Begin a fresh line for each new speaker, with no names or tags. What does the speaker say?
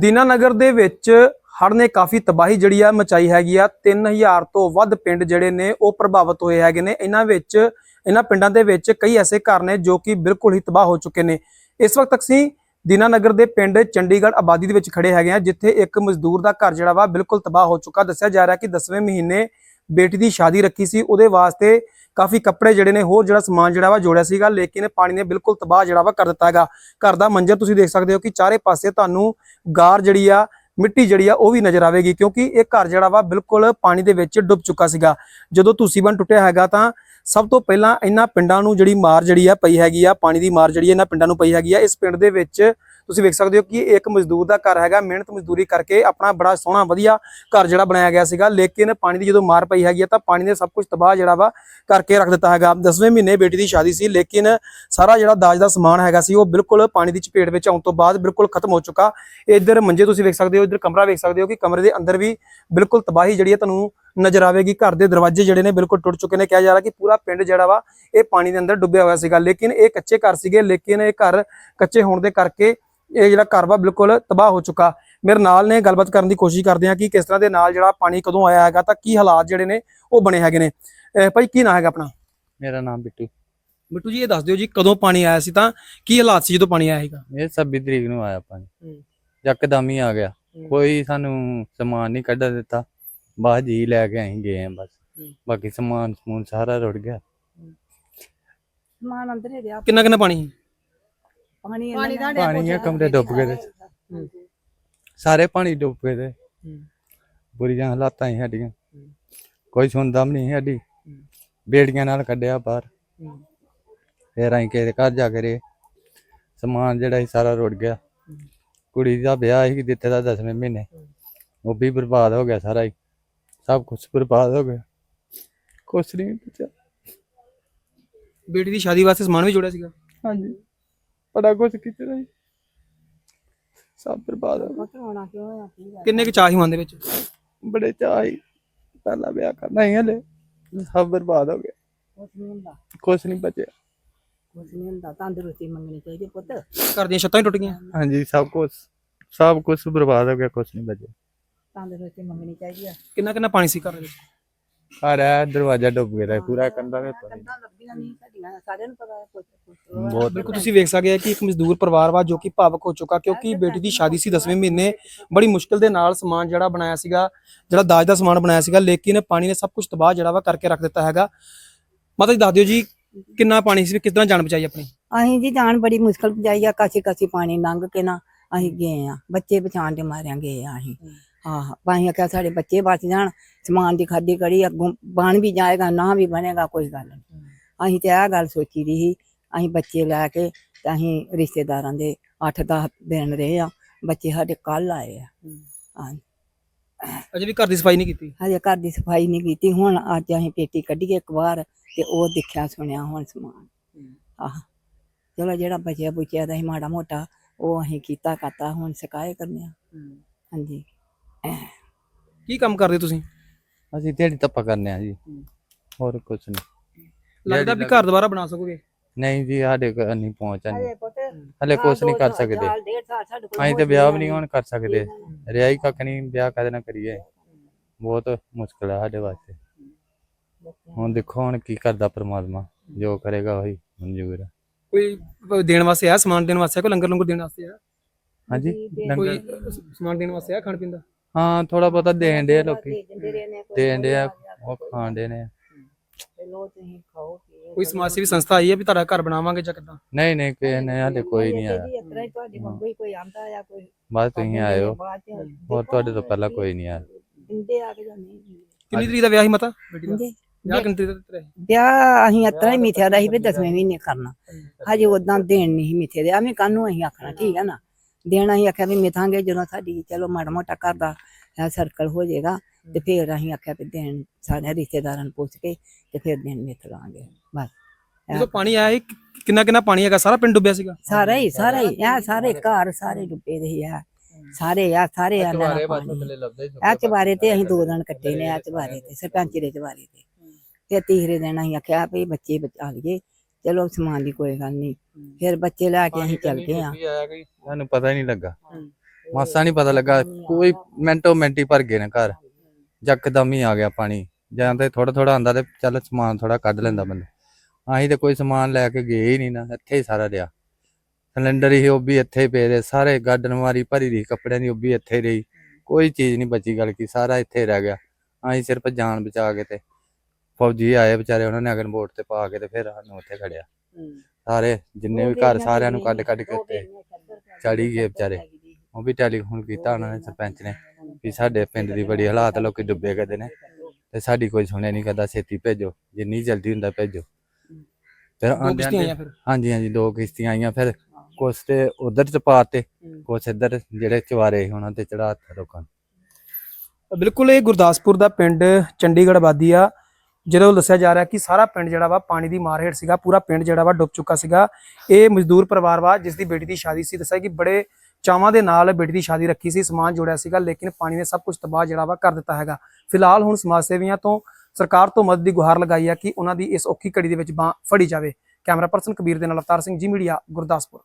ਦੀਨਾਨਗਰ ਦੇ ਵਿੱਚ ਹੜ੍ਹ ਨੇ ਕਾਫੀ ਤਬਾਹੀ ਜਿਹੜੀ ਆ ਮਚਾਈ ਹੈਗੀ ਆ। 3000 ਤੋਂ ਵੱਧ ਪਿੰਡ ਜਿਹੜੇ ਨੇ ਉਹ ਪ੍ਰਭਾਵਿਤ ਹੋਏ ਹੈਗੇ ਨੇ। ਇਹਨਾਂ ਵਿੱਚ, ਇਹਨਾਂ ਪਿੰਡਾਂ ਦੇ ਵਿੱਚ ਕਈ ਐਸੇ ਘਰ ਨੇ ਜੋ ਕਿ ਬਿਲਕੁਲ ਹੀ ਤਬਾਹ ਹੋ ਚੁੱਕੇ ਨੇ। ਇਸ ਵਕਤ ਅਸੀਂ ਦੀਨਾਨਗਰ ਦੇ ਪਿੰਡ ਚੰਡੀਗੜ੍ਹ ਆਬਾਦੀ ਦੇ ਵਿੱਚ ਖੜੇ ਹੈਗੇ ਆ, ਜਿੱਥੇ ਇੱਕ ਮਜ਼ਦੂਰ ਦਾ ਘਰ ਜਿਹੜਾ ਵਾ ਬਿਲਕੁਲ ਤਬਾਹ ਹੋ ਚੁੱਕਾ। ਦੱਸਿਆ ਜਾ ਰਿਹਾ ਕਿ 10ਵੇਂ ਮਹੀਨੇ ਬੇਟੀ ਦੀ ਸ਼ਾਦੀ ਰੱਖੀ ਸੀ। ਉਹਦੇ ਵਾਸਤੇ ਕਾਫੀ ਕੱਪੜੇ ਜਿਹੜੇ ਨੇ, ਹੋਰ ਜਿਹੜਾ ਸਮਾਨ ਜਿਹੜਾ ਵਾ ਜੋੜਿਆ ਸੀਗਾ, ਲੇਕਿਨ ਪਾਣੀ ਨੇ ਬਿਲਕੁਲ ਤਬਾਹ ਜਿਹੜਾ ਵਾ ਕਰ ਦਿੱਤਾ ਹੈਗਾ। ਘਰ ਦਾ ਮੰਜ਼ਰ ਤੁਸੀਂ ਦੇਖ ਸਕਦੇ ਹੋ ਕਿ ਚਾਰੇ ਪਾਸੇ ਤੁਹਾਨੂੰ ਗਾਰ ਜਿਹੜੀ ਆ, ਮਿੱਟੀ ਜਿਹੜੀ ਆ, ਉਹ ਵੀ ਨਜ਼ਰ ਆਵੇਗੀ, ਕਿਉਂਕਿ ਇਹ ਘਰ ਜਿਹੜਾ ਵਾ ਬਿਲਕੁਲ ਪਾਣੀ ਦੇ ਵਿੱਚ ਡੁੱਬ ਚੁੱਕਾ ਸੀਗਾ। ਜਦੋਂ ਤੁਸੀਬਨ ਟੁੱਟਿਆ ਹੈਗਾ ਤਾਂ ਸਭ ਤੋਂ ਪਹਿਲਾਂ ਇਹਨਾਂ ਪਿੰਡਾਂ ਨੂੰ ਜਿਹੜੀ ਮਾਰ ਜਿਹੜੀ ਆ ਪਈ ਹੈਗੀ ਆ, ਪਾਣੀ ਦੀ ਮਾਰ ਜਿਹੜੀ ਆ ਇਹਨਾਂ ਪਿੰਡਾਂ ਨੂੰ ਪਈ ਹੈਗੀ ਆ, ਇਸ ਪਿੰਡ ਦੇ ਵਿੱਚ ਤੁਸੀਂ ਵੇਖ ਸਕਦੇ ਹੋ ਕਿ ਇਹ ਇੱਕ ਮਜ਼ਦੂਰ ਦਾ ਘਰ ਹੈਗਾ, ਮਿਹਨਤ ਮਜ਼ਦੂਰੀ ਕਰਕੇ ਆਪਣਾ ਬੜਾ ਸੋਹਣਾ, ਵਧੀਆ ਘਰ ਜਿਹੜਾ ਬਣਾਇਆ ਗਿਆ ਸੀਗਾ। ਲੇਕਿਨ ਪਾਣੀ ਦੀ ਜਦੋਂ ਮਾਰ ਪਈ ਹੈਗੀ ਆ, ਤਾਂ ਪਾਣੀ ਨੇ ਸਭ ਕੁਝ ਤਬਾਹ ਜਿਹੜਾ ਵਾ ਕਰਕੇ ਰੱਖ ਦਿੱਤਾ ਹੈਗਾ। 10ਵੇਂ ਮਹੀਨੇ ਬੇਟੀ ਦੀ ਸ਼ਾਦੀ ਸੀ, ਲੇਕਿਨ ਸਾਰਾ ਜਿਹੜਾ ਦਾਜ ਦਾ ਸਮਾਨ ਹੈਗਾ ਸੀ, ਉਹ ਬਿਲਕੁਲ ਪਾਣੀ ਦੀ ਚਪੇਟ ਵਿੱਚ ਆਉਣ ਤੋਂ ਬਾਅਦ ਬਿਲਕੁਲ ਖਤਮ ਹੋ ਚੁੱਕਾ। ਇੱਧਰ ਮੰਜੇ ਤੁਸੀਂ ਵੇਖ ਸਕਦੇ ਹੋ, ਇੱਧਰ ਕਮਰਾ ਵੇਖ ਸਕਦੇ ਹੋ ਕਿ ਕਮਰੇ ਦੇ ਅੰਦਰ ਵੀ ਬਿਲਕੁਲ ਤਬਾਹੀ ਜਿਹੜੀ ਹੈ ਤੁਹਾਨੂੰ ਨਜ਼ਰ ਆਵੇਗੀ। ਘਰ ਦੇ ਦਰਵਾਜ਼ੇ ਜਿਹੜੇ ਨੇ ਬਿਲਕੁਲ ਟੁੱਟ ਚੁੱਕੇ ਨੇ, ਕਿਹਾ ਜਾ ਰਿਹਾ ਕਿ ਪੂਰਾ ਪਿੰਡ ਜਿਹੜਾ ਵਾ, ਇਹ ਪਾਣੀ ਦੇ ਅੰਦਰ ਡੁੱਬਿਆ ਹੋਇਆ ਸੀਗਾ। ਲੇਕਿਨ ਇਹ ਕੱਚੇ ਘਰ ਸੀਗੇ, ਲੇਕਿਨ ਇਹ ਘਰ ਕੱਚੇ ਹੋਣ ਦੇ ਕਰਕੇ ਇਹ ਜਿਹੜਾ ਘਰ ਵਾ ਬਿਲਕੁਲ ਤਬਾਹ ਹੋ ਚੁੱਕਾ। ਮੇਰੇ ਨਾਲ ਨੇ ਗੱਲਬਾਤ ਕਰਨ ਦੀ ਕੋਸ਼ਿਸ਼ ਕਰਦੇ ਆ ਕਿ ਕਿਸ ਤਰ੍ਹਾਂ ਦੇ ਨਾਲ ਜਿਹੜਾ ਪਾਣੀ ਕਦੋਂ ਆਇਆ ਹੈਗਾ ਤਾਂ ਕੀ ਹਾਲਾਤ ਜਿਹੜੇ ਨੇ ਉਹ ਬਣੇ ਹੈਗੇ ਨੇ। ਭਾਈ ਕੀ ਨਾਂ ਹੈਗਾ ਆਪਣਾ?
ਮੇਰਾ ਨਾਮ ਬਿੱਟੂ।
ਬਿੱਟੂ ਜੀ ਇਹ ਦੱਸ ਦਿਓ ਜੀ ਕਦੋਂ ਪਾਣੀ ਆਇਆ ਸੀ ਤਾਂ ਕੀ ਹਾਲਾਤ ਸੀ ਜਦੋਂ ਪਾਣੀ ਆਇਆ ਹੈਗਾ
ਇਹ 26 ਤਰੀਕ ਨੂੰ ਆਇਆ ਪਾਣੀ। ਯਕਦਮ ਹੀ ਆ ਗਿਆ। ਕੋਈ ਸਾਨੂੰ ਸਮਾਨ ਨਹੀਂ ਕੱਢ ਦਿੱਤਾ। ਬਾਹਰ ਜੀ ਲੈ ਕੇ ਅਸੀਂ ਗਏ ਆ ਬਸ। ਬਾਕੀ ਸਮਾਨ ਸਮੂਨ ਸਾਰਾ ਰੁੜ ਗਿਆ।
ਸਮਾਨ ਅੰਦਰ ਹੀ ਰਿਹਾ।
ਕਿੰਨਾ ਕਿੰਨਾ ਪਾਣੀ?
ਪਾਣੀ
ਪਾਣੀ ਦਾ
ਪਾਣੀ ਆ ਕਮਰੇ ਡੁੱਬ ਗਏ ਤੇ ਸਾਰੇ ਪਾਣੀ ਡੁੱਬ ਗਏ ਤੇ ਬੁਰੀਆਂ ਹਾਲਾਤਾਂ ਹੀ ਸਾਡੀਆਂ। ਕੋਈ ਸੁਣਦਾ ਵੀ ਨਹੀਂ ਸਾਡੀ। ਬੇੜੀਆਂ ਨਾਲ ਕੱਢਿਆ ਬਾਹਰ। ਫੇਰ ਅਸੀਂ ਕਿਸੇ ਦੇ ਘਰ ਜਾ ਕੇ ਸਮਾਨ ਜਿਹੜਾ ਸੀ ਸਾਰਾ ਰੁੜ ਗਿਆ। ਕੁੜੀ ਦਾ ਵਿਆਹ ਸੀ ਦਿੱਤੇ ਦਾ 10ਵੇਂ ਮਹੀਨੇ। ਉਹ ਵੀ ਬਰਬਾਦ ਹੋ ਗਿਆ ਸਾਰਾ ਹੀ। ਸਭ ਕੁਝ ਬਰਬਾਦ ਹੋ ਗਿਆ। ਕੁਛ ਨਹੀਂ ਬਚਿਆ
ਬੇਟੀ ਦੀ ਸ਼ਾਦੀ ਵਾਸਤੇ ਸਮਾਨ ਵੀ ਜੋੜਿਆ ਸੀਗਾ।
ਹਾਂਜੀ। ਬੜਾ ਕੁਝ ਕੀਤਾ ਜੀ ਸਭ ਬਰਬਾਦ ਹੋ ਗਿਆ
ਹੋਣਾ ਕਿਉਂ ਹੋਇਆ? ਕੀ ਗੱਲ?
ਕਿੰਨੇ ਕੁ ਚਾਹ ਮਨ ਦੇ ਵਿੱਚ?
ਬੜੇ ਸੀ। ਪਹਿਲਾ ਵਿਆਹ ਕਰਨਾ ਹੀ ਹਲੇ। ਸਭ ਬਰਬਾਦ ਹੋ ਗਿਆ
ਕੁਛ ਨਹੀਂ ਹੁੰਦਾ।
ਕੁਛ ਨਹੀਂ ਬਚਿਆ।
ਕੁਛ ਨਹੀਂ ਹੁੰਦਾ। ਤੰਦਰੁਸਤੀ ਮੰਗਣੀ ਚਾਹੀਦੀ ਪੁੱਤ।
ਘਰ ਦੀਆਂ ਛੱਤਾਂ ਹੀ ਟੁੱਟ ਗਈਆਂ।
ਹਾਂਜੀ ਸਭ ਕੁਝ ਸਭ ਕੁਝ ਬਰਬਾਦ ਹੋ ਗਿਆ ਕੁਛ ਨਹੀਂ ਬਚਿਆ।
ਤੰਦਰੁਸਤੀ ਮੰਗਣੀ ਚਾਹੀਦੀ ਆ।
ਕਿੰਨਾ ਕਿੰਨਾ ਪਾਣੀ ਸੀ ਘਰ ਦੇ ਵਿੱਚ?
ਘਰ ਹੈ ਦਰਵਾਜ਼ਾ ਡੁੱਬ ਗਿਆ ਤਾ, ਪੂਰਾ ਕੰਧਾਂ ਪਾਣੀ।
ਕੰਧਾਂ ਲੱਭੀਆਂ ਨਹੀਂ ਸਾਡੀਆਂ ਸਾਰਿਆਂ ਨੂੰ ਪਤਾ ਹੈ ਕੁਛ
ਬਹੁਤ
ਬਿਲਕੁਲ ਤੁਸੀਂ ਵੇਖ ਸਕਦੇ ਆ ਕਿ ਇੱਕ ਮਜ਼ਦੂਰ ਪਰਿਵਾਰ ਵਾ ਜੋ ਕਿ ਭਾਵਕ ਹੋ ਚੁੱਕਾ ਕਿਉਂਕਿ ਬੇਟੀ ਦੀ ਸ਼ਾਦੀ ਸੀ 10ਵੇਂ ਮਹੀਨੇ ਬੜੀ ਮੁਸ਼ਕਲ ਦੇ ਨਾਲ ਸਮਾਨ ਜਿਹੜਾ ਬਣਾਇਆ ਸੀਗਾ ਜਿਹੜਾ ਦਾਜ ਦਾ ਸਮਾਨ ਬਣਾਇਆ ਸੀਗਾ ਲੇਕਿਨ ਪਾਣੀ ਨੇ ਸਭ ਕੁਝ ਤਬਾਹ ਜਿਹੜਾ ਵਾ ਕਰਕੇ ਰੱਖ ਦਿੱਤਾ ਹੈਗਾ। ਮਾਤਾ ਜੀ ਦੱਸ ਦਿਓ ਜੀ ਕਿੰਨਾ ਪਾਣੀ ਸੀ ਕਿਸ ਤਰ੍ਹਾਂ ਜਾਨ ਬਚਾਈ ਆਪਣੀ?
ਅਸੀਂ ਜੀ ਜਾਨ ਬੜੀ ਮੁਸ਼ਕਲ ਜਾਈ ਆ ਕਾਸੀ ਕਾਸੀ ਪਾਣੀ ਲੰਘ ਕੇ ਨਾ ਅਸੀਂ ਗਏ ਆ ਬੱਚੇ ਬਚਾਉਣ ਦੇ ਮਾਰਿਆਂ ਗਏ ਆ ਅਸੀਂ। ਆਹ ਪਾਣੀ ਆਖਿਆ ਸਾਡੇ ਬੱਚੇ ਬਚ ਜਾਣ ਸਮਾਨ ਦੀ ਖਾਦੀ ਕੜੀ ਅੱਗੋਂ ਬਣ ਵੀ ਜਾਏਗਾ ਨਾ ਵੀ ਬਣੇਗਾ ਕੋਈ ਗੱਲ ਨਹੀਂ ਅਸੀਂ ਤੇ ਇਹ ਗੱਲ ਸੋਚੀ ਦੀ ਸੀ ਅਸੀਂ ਬੱਚੇ ਲੈ ਕੇ ਤੇ ਅਸੀਂ ਰਿਸ਼ਤੇਦਾਰਾਂ ਦੇ 8-10 ਦਿਨ ਰਹੇ ਆ ਬੱਚੇ ਸਾਡੇ ਕੱਲ ਆਏ ਆ। ਹਾਂ।
ਅਜੇ ਵੀ ਘਰ ਦੀ ਸਫ਼ਾਈ ਨਹੀਂ ਕੀਤੀ?
ਹਜੇ ਘਰ ਦੀ ਸਫ਼ਾਈ ਨਹੀਂ ਕੀਤੀ ਹੁਣ ਅੱਜ ਅਸੀਂ ਪੇਟੀ ਕੱਢੀਏ ਇੱਕ ਵਾਰ ਤੇ ਉਹ ਦੇਖਿਆ ਸੁਣਿਆ ਹੁਣ ਸਮਾਨ। ਆਹ ਚਲੋ ਜਿਹੜਾ ਬਚਿਆ ਬੁਚਿਆ ਦਾ ਸੀ ਮਾੜਾ ਮੋਟਾ ਉਹ ਅਸੀਂ ਕੀਤਾ ਕਰਤਾ ਹੁਣ ਸਿਕਾਏ ਕਰਨੇ ਆ। ਹਾਂਜੀ।
ਕੀ ਕੰਮ ਕਰਦੇ ਤੁਸੀਂ?
ਅਸੀਂ ਦਿਹਾੜੀ ਧੱਪਾ ਕਰਨੇ ਆ ਜੀ। ਹੋਰ ਕੁਛ ਨਹੀਂ
ਲੱਗਦਾ ਵੀ ਘਰ ਦੁਬਾਰਾ ਬਣਾ ਸਕੋਗੇ?
ਨਹੀਂ ਜੀ ਸਾਡੇ ਕੋਲ ਨਹੀਂ ਪਹੁੰਚ ਨਹੀਂ
ਪੁੱਤ
ਹਲੇ ਕੁਛ ਨਹੀਂ ਕਰ ਸਕਦੇ। ਅਸੀਂ ਤੇ ਵਿਆਹ ਵੀ ਨਹੀਂ ਹੁਣ ਕਰ ਸਕਦੇ। ਹੀ ਕੱਖ ਨਹੀਂ ਵਿਆਹ ਕਦੇ ਨਾ ਕਰੀਏ। ਬਹੁਤ ਮੁਸ਼ਕਲ ਹੈ ਸਾਡੇ ਵਾਸਤੇ। ਹੁਣ ਦੇਖੋ ਹੁਣ ਕੀ ਕਰਦਾ ਪ੍ਰਮਾਤਮਾ ਜੋ ਕਰੇਗਾ ਉਹੀ ਮਨਜ਼ੂਰ ਹੈ
ਕੋਈ ਦੇਣ ਵਾਸਤੇ ਆ? ਸਮਾਨ ਦੇਣ ਵਾਸਤੇ ਆ? ਕੋਈ ਲੰਗਰ ਲੰਗਰ ਦੇਣ ਵਾਸਤੇ ਆ?
ਹਾਂਜੀ
ਕੋਈ
ਲੰਗਰ
ਸਮਾਨ ਦੇਣ ਵਾਸਤੇ ਆ ਖਾਣ ਪੀਣ ਦਾ?
ਹਾਂ ਥੋੜਾ ਬਹੁਤਾ ਦੇਣ ਦੇ ਲੋਕੀ ਦੇਣ ਦੇ ਆ ਉਹ ਖਾਣ ਦੇ ਨੇ।
ਤੁਸੀਂ ਖਾਓ
ਕੋਈ ਸਮਾਜ ਸੇਵੀ ਸੰਸਥਾ ਆਈ ਹੈ ਵੀ ਤੁਹਾਡਾ ਘਰ ਬਣਾਵਾਂਗੇ ਜਾਂ ਕਿੱਦਾਂ?
ਨਹੀਂ ਨਹੀਂ ਕਿਸੇ ਨੇ ਹਾਲੇ ਕੋਈ ਨਹੀਂ ਆਇਆ।
ਹੀ ਤੁਹਾਡੇ ਵਾਂਗੂ ਹੀ ਕੋਈ ਆਂਦਾ ਆ ਕੋਈ
ਬਸ ਤੁਸੀਂ ਹੋ
ਚ
ਹੋਰ ਤੁਹਾਡੇ ਤੋਂ ਪਹਿਲਾਂ ਕੋਈ ਨਹੀਂ ਆਇਆ।
ਦਿੰਦੇ ਆ ਕੇ ਜਾਂਦੇ
ਕਿੰਨੀ ਤਰੀਕ ਦਾ ਵਿਆਹ ਸੀ ਮਤਾ? ਬੇਟੀ ਦਾ? ਵਿਆਹ ਕਿੰਨੀ ਤਰੀਕ ਦਾ ਤੇਰਾ ਸੀ?
ਵਿਆਹ ਅਸੀਂ ਇਤਰਾ ਹੀ ਮਿੱਥਿਆ ਦਾ ਸੀ ਵੀ ਦਸਵੇਂ ਮਹੀਨੇ ਕਰਨਾ। ਹਜੇ ਉਦਾਂ ਦੇਣ ਨਹੀਂ ਸੀ ਮਿੱਥੇ ਦੇ। ਐਵੇਂ ਕਾਨੂੰ ਅਸੀਂ ਆਖਣਾ ਠੀਕ ਹੈ ਨਾ? ਦੇਣਾ ਅਸੀਂ ਆਖਿਆ ਵੀ ਮਿਥਾਂਗੇ ਜਦੋਂ ਸਾਡੀ ਚਲੋ ਮਾੜਾ ਮੋਟਾ ਘਰ ਦਾ ਸਰਕਲ ਹੋ ਜਾਏਗਾ ਤੇ ਫਿਰ ਅਸੀਂ ਆਖਿਆ ਵੀ ਦੇਣ ਸਾਰੇ ਰਿਸ਼ਤੇਦਾਰਾਂ ਨੂੰ ਪੁੱਛ ਕੇ ਤੇ ਫਿਰ ਦੇਣ ਮਿੱਥ ਲਾਂਗੇ ਬਸ।
ਜਦੋਂ ਪਾਣੀ ਆਇਆ ਸੀ, ਕਿੰਨਾ ਕਿੰਨਾ ਪਾਣੀ ਹੈਗਾ? ਸਾਰਾ ਪਿੰਡ ਡੁੱਬਿਆ ਸੀਗਾ?
ਸਾਰਾ ਹੀ ਸਾਰਾ ਹੀ ਇਹ ਸਾਰੇ ਘਰ ਸਾਰੇ ਡੁੱਬੇ ਦੇ ਆ। ਸਾਰੇ ਆ ਸਾਰੇ ਆ ਨਾਲ ਪਾਣੀ। ਇਹ ਚਵਾਰੇ ਤੇ ਅਸੀਂ ਦੋ ਦਿਨ ਕੱਟੇ ਨੇ ਇਹ ਚਵਾਰੇ ਤੇ ਸਰਪੰਚ ਦੇ ਚਵਾਰੇ ਤੇ। ਫਿਰ ਤੀਸਰੇ ਦਿਨ ਅਸੀਂ ਆਖਿਆ ਵੀ ਬੱਚੇ ਬਚਾ ਲਈਏ ਚਲੋ ਸਮਾਨ ਦੀ ਕੋਈ ਗੱਲ ਨਹੀਂ। ਫਿਰ ਬੱਚੇ ਲੈ ਕੇ ਅਸੀਂ ਚੱਲ ਗਏ ਆ
ਸਾਨੂੰ ਪਤਾ ਹੀ ਨਹੀਂ ਲੱਗਾ। ਮਾਸਾ ਨਹੀਂ ਪਤਾ ਲੱਗਾ। ਕੋਈ ਮਿੰਟੋ ਮਿੰਟ ਭਰ ਗਏ ਨੇ ਘਰ। ਜੱਕਦਮ ਹੀ ਆ ਗਿਆ ਪਾਣੀ। ਜਾਂ ਤੇ ਥੋੜਾ ਥੋੜਾ ਆਂਦਾ ਤੇ ਚੱਲ ਸਮਾਨ ਥੋੜਾ ਕੱਢ ਲੈਂਦਾ ਬੰਦਾ। ਅਸੀਂ ਤੇ ਕੋਈ ਸਮਾਨ ਲੈ ਕੇ ਗਏ ਹੀ ਨਹੀਂ ਨਾ। ਇੱਥੇ ਹੀ ਸਾਰਾ ਰਿਹਾ। ਸਿਲੰਡਰ ਹੀ ਉਹ ਵੀ ਇੱਥੇ ਹੀ ਪਏ ਰਹੇ। ਸਾਰੇ ਗਾਰਡਨ ਵਾਰੀ ਭਰੀ ਰਹੀ ਕੱਪੜਿਆਂ ਦੀ ਉਹ ਵੀ ਇੱਥੇ ਰਹੀ। ਕੋਈ ਚੀਜ਼ ਨਹੀਂ ਬਚੀ ਗੱਲ ਕੀ ਸਾਰਾ ਇੱਥੇ ਰਹਿ ਗਿਆ। ਅਸੀਂ ਸਿਰਫ ਜਾਨ ਬਚਾ ਕੇ ਤੇ ਫੌਜੀ ਆਏ ਵਿਚਾਰੇ ਉਹਨਾਂ ਨੇ ਅਗਨ ਬੋਰਡ ਤੇ ਪਾ ਕੇ ਤੇ ਫਿਰ ਸਾਨੂੰ ਉੱਥੇ ਖੜਿਆ। ਸਾਰੇ ਜਿੰਨੇ ਵੀ ਘਰ ਸਾਰਿਆਂ ਨੂੰ ਕੱਢ ਕੱਢ ਕੇ ਉੱਤੇ ਚੜੀ ਗਏ ਵਿਚਾਰੇ। ਉਹ ਵੀ ਟੈਲੀਫੋਨ ਕੀਤਾ ਉਹਨਾਂ ਨੇ ਸਰਪੰਚ ਨੇ ਵੀ ਸਾਡੇ ਪਿੰਡ ਦੀ ਬੜੀ ਹਾਲਾਤ ਲੋਕੀ ਡੁੱਬੇ ਕਰਦੇ ਨੇ। ਤੇ ਸਾਡੀ ਕੋਈ ਸੁਣਿਆ ਨਹੀਂ ਕਰਦਾ ਛੇਤੀ ਭੇਜੋ ਜਿੰਨੀ ਜਲਦੀ ਹੁੰਦਾ ਭੇਜੋ। ਫਿਰ ਆਂਦੇ
ਕਿਸ਼ਤੀਆਂ
ਆਂਦੇ
ਆਈਆਂ ਫਿਰ?
ਹਾਂਜੀ ਹਾਂਜੀ ਦੋ ਕਿਸ਼ਤੀਆਂ ਆਈਆਂ ਫਿਰ। ਕੁਛ ਤੇ ਉਧਰ ਚ ਪਾਤੇ ਕੁਛ ਇੱਧਰ ਜਿਹੜੇ ਚਵਾਰੇ ਸੀ ਉਹਨਾਂ ਤੇ ਚੜਾਤਾ ਲੋਕਾਂ ਨੂੰ।
ਬਿਲਕੁਲ ਇਹ ਗੁਰਦਾਸਪੁਰ ਦਾ ਪਿੰਡ ਚੰਡੀਗੜ੍ਹ ਆਬਾਦੀ ਆ। ਜਦੋਂ ਦੱਸਿਆ ਜਾ ਰਿਹਾ ਕਿ ਸਾਰਾ ਪਿੰਡ ਜਿਹੜਾ ਵਾ ਪਾਣੀ ਦੀ ਮਾਰ ਹੇਠ ਸੀਗਾ, ਪੂਰਾ ਪਿੰਡ ਜਿਹੜਾ ਵਾ ਡੁੱਬ ਚੁੱਕਾ ਸੀਗਾ। ਇਹ ਮਜ਼ਦੂਰ ਪਰਿਵਾਰ ਵਾ, ਜਿਸ ਦੀ ਬੇਟੀ ਦੀ ਸ਼ਾਦੀ ਸੀ, ਦੱਸਿਆ ਕਿ ਬੜੇ ਚਾਵਾਂ ਦੇ ਨਾਲ ਬੇਟੀ ਦੀ ਸ਼ਾਦੀ ਰੱਖੀ ਸੀ, ਸਮਾਨ ਜੋੜਿਆ ਸੀਗਾ, ਲੇਕਿਨ ਪਾਣੀ ਨੇ ਸਭ ਕੁਝ ਤਬਾਹ ਜਿਹੜਾ ਵਾ ਕਰ ਦਿੱਤਾ ਹੈਗਾ। ਫਿਲਹਾਲ ਹੁਣ ਸਮਾਜ ਸੇਵੀਆਂ ਤੋਂ, ਸਰਕਾਰ ਤੋਂ ਮਦਦ ਦੀ ਗੁਹਾਰ ਲਗਾਈ ਹੈ ਕਿ ਉਹਨਾਂ ਦੀ ਇਸ ਔਖੀ ਘੜੀ ਦੇ ਵਿੱਚ ਬਾਹ ਫੜੀ ਜਾਵੇ। ਕੈਮਰਾ ਪਰਸਨ ਕਬੀਰ ਦੇ ਨਾਲ ਅਵਤਾਰ ਸਿੰਘ ਜੀ ਮੀਡੀਆ, ਗੁਰਦਾਸਪੁਰ।